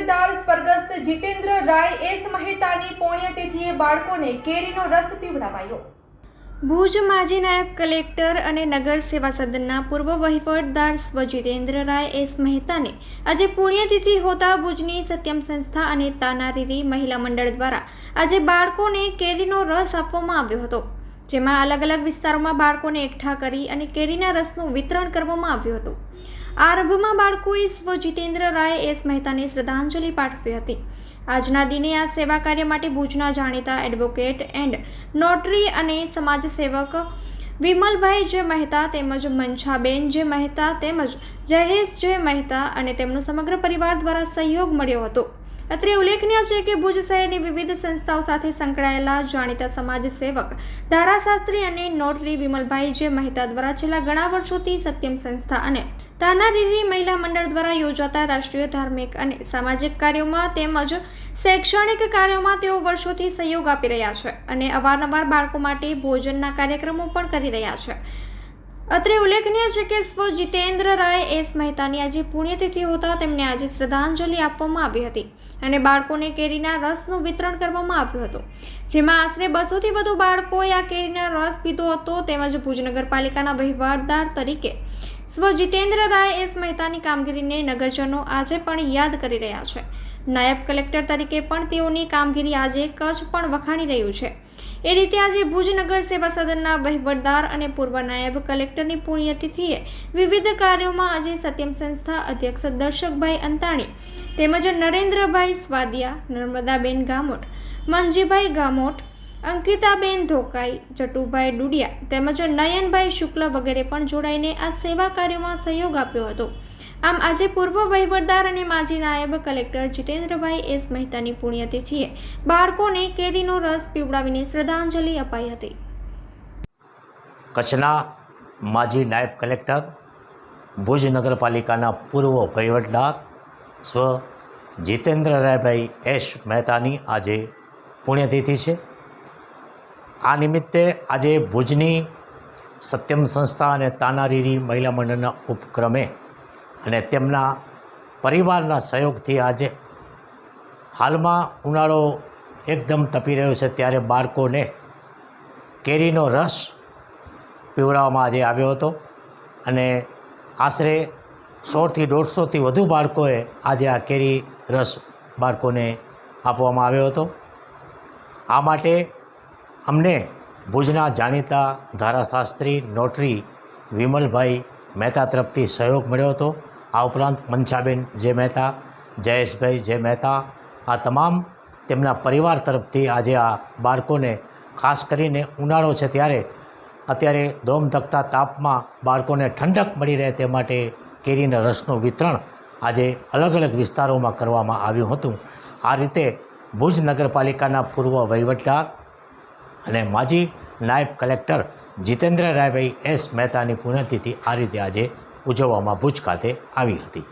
વહીવટદાર સ્વર્ગસ્થ જીતેન્દ્ર રાય એસ મહેતાની પુણ્યતિથિએ બાળકોને કેરીનો રસ પીવડાવાયો. ભુજ માજી નાયબ કલેક્ટર અને નગર સેવા સદનના પૂર્વ વહીવટદાર સ્વ જીતેન્દ્ર રાય એસ મહેતાને આજે પુણ્યતિથિ હોતા ભુજની સત્યમ સંસ્થા અને તાનારીરી મહિલા મંડળ દ્વારા આજે બાળકોને કેરીનો રસ આપવામાં આવ્યો હતો. જેમાં અલગ અલગ વિસ્તારોમાં બાળકોને એકઠા કરી અને કેરીના રસનું વિતરણ કરવામાં આવ્યું હતું. આરંભમાં બાળકોએ સ્વ જીતેન્દ્ર રાય, એસ મહેતાને શ્રદ્ધાંજલિ પાઠવી હતી. આજના દિને આ સેવા કાર્ય માટે ભુજના જાણીતા એડવોકેટ એન્ડ નોટરી અને સમાજસેવક વિમલભાઈ જે મહેતા તેમજ મનછાબેન જે મહેતા તેમજ જહેશ જે મહેતા અને તેમનો સમગ્ર પરિવાર દ્વારા સહયોગ મળ્યો હતો. અત્રે ઉલ્લેખનીય છે કે ભુજ શહેરની વિવિધ સંસ્થાઓ સાથે સંકળાયેલા જાણીતા સમાજ સેવક, ધારાશાસ્ત્રી અને નોટરી વિમલભાઈ જે મહેતા દ્વારા છેલ્લા ઘણા વર્ષોથી સત્યમ સંસ્થા અને તાનારીરી મહિલા મંડળ દ્વારા યોજાતા રાષ્ટ્રીય ધાર્મિક અને સામાજિક કાર્યોમાં તેમજ શૈક્ષણિક કાર્યોમાં તેઓ વર્ષોથી સહયોગ આપી રહ્યા છે અને અવારનવાર બાળકો માટે ભોજનના કાર્યક્રમો પણ કરી રહ્યા છે. અત્રે ઉલ્લેખનીય છે કે સ્વ જીતેન્દ્ર રાય એસ મહેતાની આજે પુણ્યતિથિ હોતા તેમને આજે શ્રદ્ધાંજલિ આપવામાં આવી હતી અને બાળકોને કેરીના રસનું વિતરણ કરવામાં આવ્યું હતું. જેમાં આશરે બસોથી વધુ બાળકોએ આ કેરીના રસ પીધો હતો તેમજ ભુજ નગરપાલિકાના વહીવટદાર તરીકે સ્વ જીતેન્દ્ર રાય એસ મહેતાની કામગીરીને નગરજનો આજે પણ યાદ કરી રહ્યા છે. નાયબ કલેક્ટર તરીકે પણ તેઓની કામગીરી આજે કચ્છ પણ વખાણી રહ્યું છે. એ રીતે આજે ભુજ નગર સેવા સદનના વહીવટદાર અને પૂર્વ નાયબ કલેક્ટરની પુણ્યતિથિએ વિવિધ કાર્યોમાં આજે સત્યમ સંસ્થા અધ્યક્ષ દર્શકભાઈ અંતાણી તેમજ નરેન્દ્રભાઈ સ્વાદિયા, નર્મદાબેન ગામોટ, મનજીભાઈ ગામોટ અંકિતાબેન ધોકાઈ, જટુભાઈ ડુડિયા તેમજ નયનભાઈ શુક્લ વગેરે પણ જોડાઈને આ સેવા કાર્યોમાં સહયોગ આપ્યો હતો. આમ આજે પૂર્વ વહીવટદાર અને માજી નાયબ કલેક્ટર જીતેન્દ્રભાઈ એસ મહેતાની પુણ્યતિથિએ બાળકોને કેરીનો રસ પીવડાવીને શ્રદ્ધાંજલિ અપાઈ હતી. કચ્છના માજી નાયબ કલેક્ટર, ભુજ નગરપાલિકાના પૂર્વ વહીવટદાર સ્વ જીતેન્દ્રરાયભાઈ એસ મહેતાની આજે પુણ્યતિથિ છે. આ નિમિત્તે આજે ભુજની સત્યમ સંસ્થા અને તાનારીરી મહિલા મંડળના ઉપક્રમે અને તેમના પરિવારના સહયોગથી આજે હાલમાં ઉનાળો એકદમ તપી રહ્યો છે ત્યારે બાળકોને કેરીનો રસ પીવડાવવામાં આજે આવ્યો હતો અને આશરે સોથી દોઢસોથી વધુ બાળકોએ આજે આ કેરી રસ બાળકોને આપવામાં આવ્યો હતો. આ માટે અમને ભુજના જાણીતા ધારાશાસ્ત્રી નોટરી વિમલભાઈ મહેતા તરફથી સહયોગ મળ્યો હતો. આ ઉપરાંત મંછાબેન જે મહેતા, જયેશભાઈ જે મહેતા, આ તમામ તેમના પરિવાર તરફથી આજે આ બાળકોને ખાસ કરીને ઉનાળો છે ત્યારે અત્યારે દોમ ધકતા તાપમાં બાળકોને ઠંડક મળી રહે તે માટે કેરીના રસનું વિતરણ આજે અલગ અલગ વિસ્તારોમાં કરવામાં આવ્યું હતું. આ રીતે ભુજ નગરપાલિકાના પૂર્વ વહીવટદાર અને માજી નાયબ કલેક્ટર જીતેન્દ્ર રાયભાઈ એસ મહેતાની પુણ્યતિથિ આ રીતે આજે ઉજવવામાં ભુજ ખાતે આવી હતી.